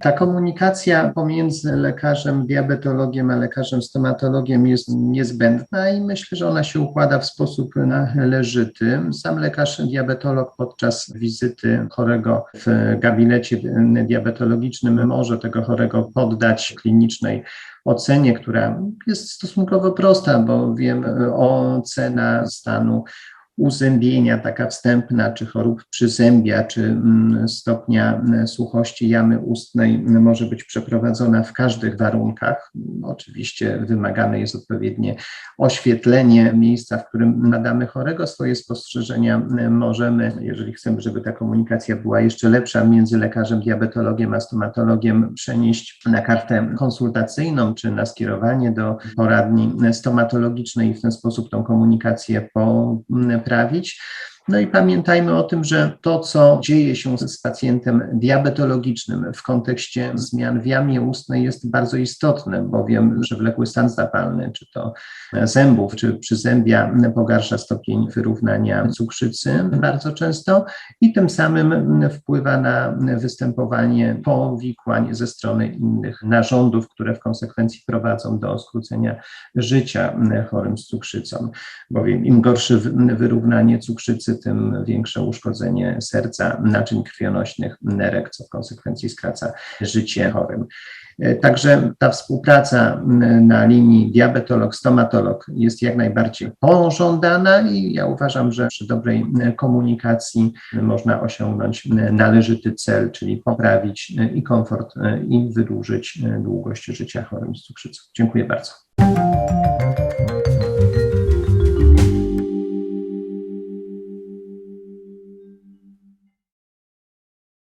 Ta komunikacja pomiędzy lekarzem diabetologiem a lekarzem stomatologiem jest niezbędna i myślę, że ona się układa w sposób należyty. Sam lekarz diabetolog podczas wizyty chorego w gabinecie diabetologicznym może tego chorego poddać klinicznej ocenie, która jest stosunkowo prosta, bo wiem ocena stanu uzębienia, taka wstępna, czy chorób przyzębia, czy stopnia suchości jamy ustnej może być przeprowadzona w każdych warunkach. Oczywiście wymagane jest odpowiednie oświetlenie miejsca, w którym nadamy chorego. Swoje spostrzeżenia możemy, jeżeli chcemy, żeby ta komunikacja była jeszcze lepsza między lekarzem diabetologiem a stomatologiem, przenieść na kartę konsultacyjną, czy na skierowanie do poradni stomatologicznej i w ten sposób tą komunikację po poprawić. No i pamiętajmy o tym, że to, co dzieje się z pacjentem diabetologicznym w kontekście zmian w jamie ustnej jest bardzo istotne, bowiem przewlekły stan zapalny, czy to zębów, czy przyzębia pogarsza stopień wyrównania cukrzycy bardzo często i tym samym wpływa na występowanie powikłań ze strony innych narządów, które w konsekwencji prowadzą do skrócenia życia chorym z cukrzycą, bowiem im gorsze wyrównanie cukrzycy, tym większe uszkodzenie serca, naczyń krwionośnych, nerek, co w konsekwencji skraca życie chorym. Także ta współpraca na linii diabetolog-stomatolog jest jak najbardziej pożądana i ja uważam, że przy dobrej komunikacji można osiągnąć należyty cel, czyli poprawić i komfort, i wydłużyć długość życia chorym z cukrzycą. Dziękuję bardzo.